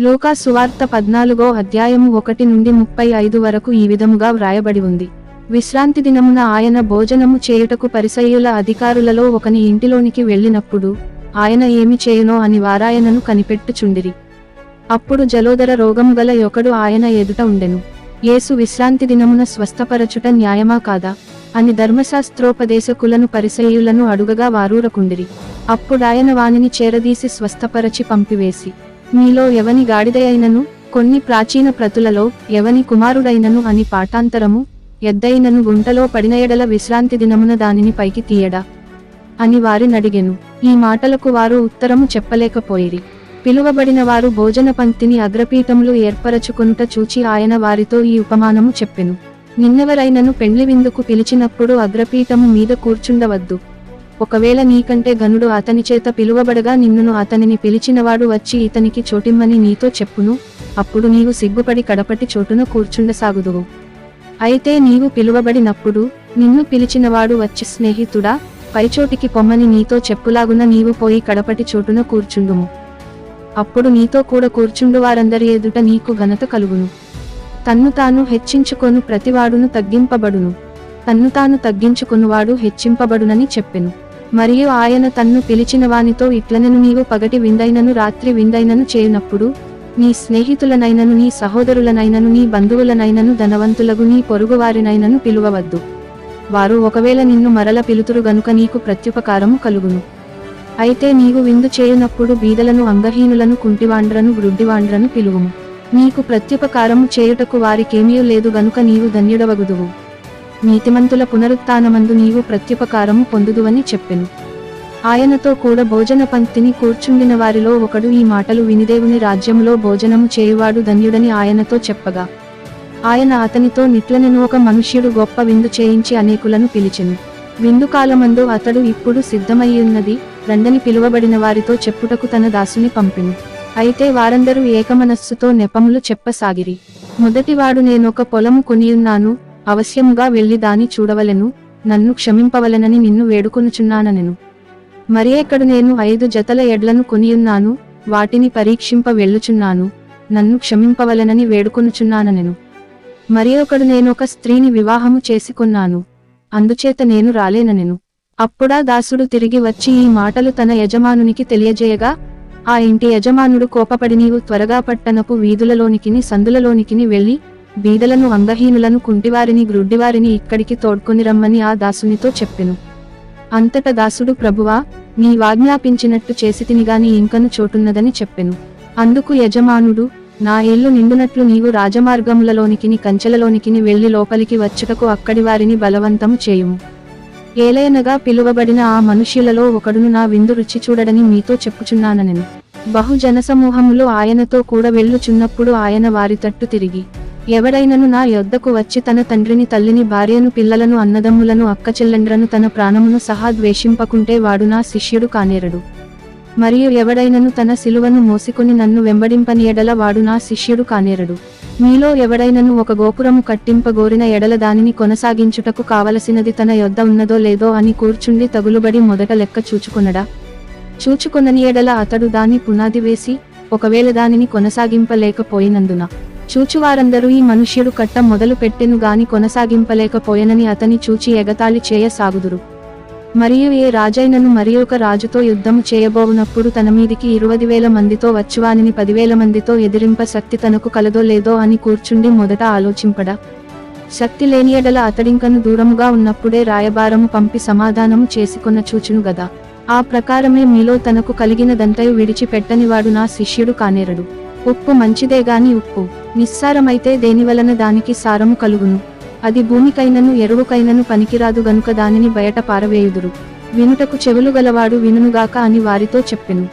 లోకా సువార్త పద్నాలుగో అధ్యాయము ఒకటి నుండి ముప్పై ఐదు వరకు ఈ విధముగా వ్రాయబడి ఉంది. విశ్రాంతి దినమున ఆయన భోజనము చేయుటకు పరిసయ్యుల అధికారులలో ఒకని ఇంటిలోనికి వెళ్ళినప్పుడు ఆయన ఏమి చేయునో అని వారాయనను కనిపెట్టుచుండిరి. అప్పుడు జలోదర రోగం గల ఒకడు ఆయన ఎదుట ఉండెను. యేసు విశ్రాంతి దినమున స్వస్థపరచుట న్యాయమా కాదా? అని ధర్మశాస్త్రోపదేశకులను పరిసయ్యులను అడుగగా వారూరకుండిరి. అప్పుడాయన వానిని చేరదీసి స్వస్థపరచి పంపివేసి మీలో ఎవని గాడిదయైనను కొన్ని ప్రాచీన ప్రతులలో ఎవని కుమారుడైనను అని పాఠాంతరము ఎద్దైనను గుంటలో పడినయడల విశ్రాంతి దినమున దానిని పైకి తీయడా అని వారినడిగెను ఈ మాటలకు వారు ఉత్తరము చెప్పలేకపోయిరి. పిలువబడిన వారు భోజన పంక్తిని అగ్రపీఠములు ఏర్పరచుకునుట చూచి ఆయన వారితో ఈ ఉపమానము చెప్పెను. నిన్నెవరైనను పెండ్లి విందుకు పిలిచినప్పుడు అగ్రపీఠము మీద కూర్చుండవద్దు. ఒకవేళ నీకంటే గనుడు అతని చేత పిలువబడగా నిన్నును అతనిని పిలిచినవాడు వచ్చి ఇతనికి చోటిమ్మని నీతో చెప్పును అప్పుడు నీవు సిగ్గుపడి కడపటి చోటున కూర్చుండసాగుదువు. అయితే నీవు పిలువబడినప్పుడు నిన్ను పిలిచినవాడు వచ్చి స్నేహితుడా పైచోటికి పొమ్మని నీతో చెప్పులాగున నీవు పోయి కడపటి చోటున కూర్చుండుము. అప్పుడు నీతో కూడా కూర్చుండు వారందరి ఎదుట నీకు ఘనత కలుగును. తన్ను తాను హెచ్చించుకొను ప్రతివాడును తగ్గింపబడును. తన్ను తాను తగ్గించుకున్నవాడు హెచ్చింపబడునని చెప్పెను. మరియు ఆయన తన్ను పిలిచిన వానితో ఇట్లనెను నీవు పగటి విందైనను రాత్రి విందైనను చేయునప్పుడు నీ స్నేహితులనైనను నీ సహోదరులనైనను నీ బంధువులనైనను ధనవంతులగు నీ పొరుగువారినైనను పిలువవద్దు. వారు ఒకవేళ నిన్ను మరల పిలుతురు గనుక నీకు ప్రత్యుపకారము కలుగును. అయితే నీవు విందు చేయునప్పుడు బీదలను అంగహీనులను కుంటివాండ్రను గ్రుడ్డివాండ్రను పిలువుము. నీకు ప్రత్యుపకారము చేయుటకు వారికేమీ లేదు గనుక నీవు ధన్యుడవగుదువు. నీతిమంతుల పునరుత్నమందు నీవు ప్రత్యుపకారము పొందుదువని చెప్పెను. ఆయనతో కూడా భోజన పంక్తిని కూర్చుండిన వారిలో ఒకడు ఈ మాటలు వినిదేవుని రాజ్యములో భోజనము చేయువాడు ధన్యుడని ఆయనతో చెప్పగా ఆయన అతనితో నిట్లనెను ఒక మనుష్యుడు గొప్ప విందు చేయించి అనేకులను పిలిచెను. విందు కాలమందు అతడు ఇప్పుడు సిద్ధమయ్యున్నది రండని పిలువబడిన వారితో చెప్పుటకు తన దాసుని పంపిను. అయితే వారందరూ ఏకమనస్సుతో నెపములు చెప్పసాగిరి. మొదటివాడు నేనొక పొలము కొనియున్నాను అవశ్యముగా వెళ్ళి దాని చూడవలెను నన్ను క్షమింపవలెనని నిన్ను వేడుకొనుచున్నాననెను. మరియెక్కడు నేను ఐదు జతల ఎడ్లను కొనియున్నాను వాటిని పరీక్షింప వెళ్ళుచున్నాను నన్ను క్షమింపవలెనని వేడుకొనుచున్నానెను మరి ఒకడు నేనొక స్త్రీని వివాహము చేసుకున్నాను అందుచేత నేను రాలేననెను. అప్పుడా దాసుడు తిరిగి వచ్చి ఈ మాటలు తన యజమానునికి తెలియజేయగా ఆ ఇంటి యజమానుడు కోపపడి నీవు త్వరగా పట్టణపు వీధులలోనికిని సందులలోనికిని వెళ్ళి బీదలను అంగహీనులను కుంటివారిని గ్రుడ్డివారిని ఇక్కడికి తోడ్కొని రమ్మని ఆ దాసునితో చెప్పెను. అంతట దాసుడు ప్రభువా నీ వాజ్ఞాపించినట్టు చేసితిని గాని ఇంకను చోటున్నదని చెప్పెను. అందుకు యజమానుడు నా ఇల్లు నిండునట్లు నీవు రాజమార్గములలోనికిని కంచెలలోనికిని వెళ్ళి లోపలికి వచ్చుటకు అక్కడి వారిని బలవంతము చేయుము. ఏలయనగా పిలువబడిన ఆ మనుష్యులలో ఒకడును నా విందు రుచి చూడడని మీతో చెప్పుచున్నాననెను. బహుజన సమూహములు ఆయనతో కూడా వెళ్ళుచున్నప్పుడు ఆయన వారి తట్టు తిరిగి ఎవడైనను నా యొద్దకు వచ్చి తన తండ్రిని తల్లిని భార్యను పిల్లలను అన్నదమ్ములను అక్కచెల్లెండ్రను తన ప్రాణమును సహా ద్వేషింపకుంటే వాడు నా శిష్యుడు కానేరడు. మరియు ఎవడైనను తన సిలువను మోసుకుని నన్ను వెంబడింపని ఎడల వాడు నా శిష్యుడు కానేరడు. మీలో ఎవడైనను ఒక గోపురము కట్టింపగోరిన ఎడల దానిని కొనసాగించుటకు కావలసినది తన యొద్ద ఉన్నదో లేదో అని కూర్చుండి తగులుబడి మొదట లెక్క చూచుకొనడా? చూచుకొనని ఎడల అతడు దాని పునాది వేసి ఒకవేళ దానిని కొనసాగింపలేకపోయినందున చూచువారందరూ ఈ మనుష్యుడు కట్ట మొదలు పెట్టెను గాని కొనసాగింపలేకపోయెనని అతని చూచి ఎగతాళి చేయసాగుదురు మరియు ఏ రాజైనను మరి ఒక రాజుతో యుద్ధము చేయబోవునప్పుడు తన మీదికి ఇరువది వేల మందితో వచ్చువానిని పదివేల మందితో ఎదిరింప శక్తి తనకు కలదో లేదో అని కూర్చుండి మొదట ఆలోచింపడా. శక్తి లేని ఎడల అతడింకను దూరముగా ఉన్నప్పుడే రాయబారము పంపి సమాధానము చేసుకున్న చూచును గదా. ఆ ప్రకారమే మీలో తనకు కలిగినదంతయు విడిచిపెట్టనివాడు నా శిష్యుడు కానేరడు. ఉప్పు మంచిదే గాని ఉప్పు నిస్సారమైతే దేనివలన దానికి సారము కలుగును. అది భూమికైనను ఎరువుకైనను పనికిరాదు గనుక దానిని బయట పారవేయుదురు. వినుటకు చెవులు గలవాడు వినుగాక అని వారితో చెప్పెను.